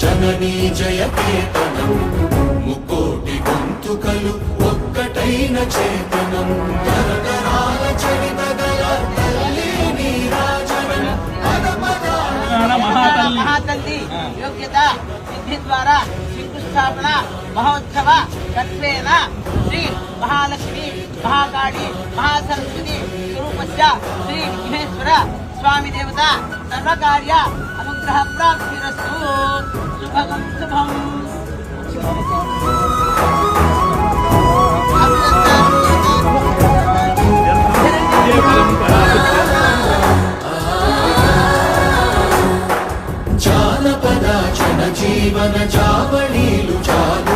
జననీ జయకేతనం. ముకోటి గొంతుకలు ఒక్కటైన చేతనం. తరతరాల చరిత గల తల్లి నీరాజనం మహాతల్లి. యోగ్యత సిద్ధి ద్వారా శంకుస్థాపన మహోత్సవ తత్వేన శ్రీ మహాలక్ష్మి మహాకాళి మహాసరస్వతి స్వరూపస్య శ్రీ విఘ్నేశ్వర స్వామి దేవత సర్వకార్య అనుగ్రహ ప్రాప్తిరస్తు. శుభం శుభం. జానపద జన జీవన చావళీలు చాలు.